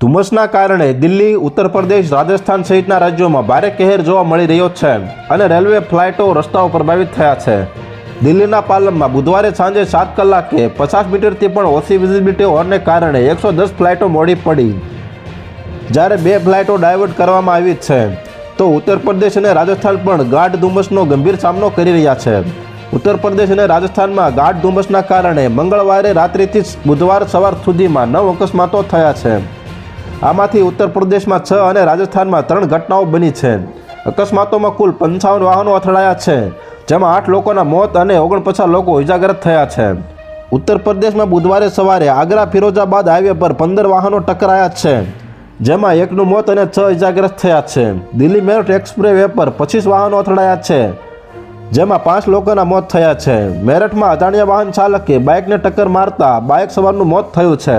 ધુમ્મસના કારણે દિલ્હી, ઉત્તર પ્રદેશ, રાજસ્થાન સહિતના રાજ્યોમાં ભારે કહેર જોવા મળી રહ્યો છે અને રેલવે ફ્લાઇટો રસ્તાઓ પ્રભાવિત થયા છે. દિલ્હીના પાલમમાં બુધવારે સાંજે સાત કલાકે પચાસ મીટરથી પણ ઓછી વિઝિબિલિટી હોવાને કારણે એકસો દસ ફ્લાઇટો મોડી પડી. જ્યારે બે ફ્લાઇટો ડાયવર્ટ કરવામાં આવી છે, તો ઉત્તર પ્રદેશ અને રાજસ્થાન પણ ગાઢ ધુમ્મસનો ગંભીર સામનો કરી રહ્યા છે. ઉત્તર પ્રદેશ અને રાજસ્થાનમાં ગાઢ ધુમ્મસના કારણે મંગળવારે રાત્રિથી જ બુધવાર સવાર સુધીમાં નવ અકસ્માતો થયા છે. આમાંથી ઉત્તર પ્રદેશમાં છ અને રાજસ્થાનમાં ત્રણ ઘટનાઓ બની છે. અકસ્માતોમાં કુલ પંચાવન વાહનો અથડાયા છે, જેમાં આઠ લોકોના મોત અને ઓગણપચાસ લોકો ઇજાગ્રસ્ત થયા છે. ઉત્તર પ્રદેશમાં બુધવારે સવારે આગ્રા ફિરોઝાબાદ હાઈવે પર પંદર વાહનો ટકરાયા છે, જેમાં એકનું મોત અને છ ઇજાગ્રસ્ત થયા છે. દિલ્હી મેરઠ એક્સપ્રેસ વે પર પચીસ વાહનો અથડાયા છે, જેમાં પાંચ લોકોના મોત થયા છે. મેરઠમાં અજાણ્યા વાહન ચાલકે બાઇકને ટક્કર મારતા બાઇક સવારનું મોત થયું છે.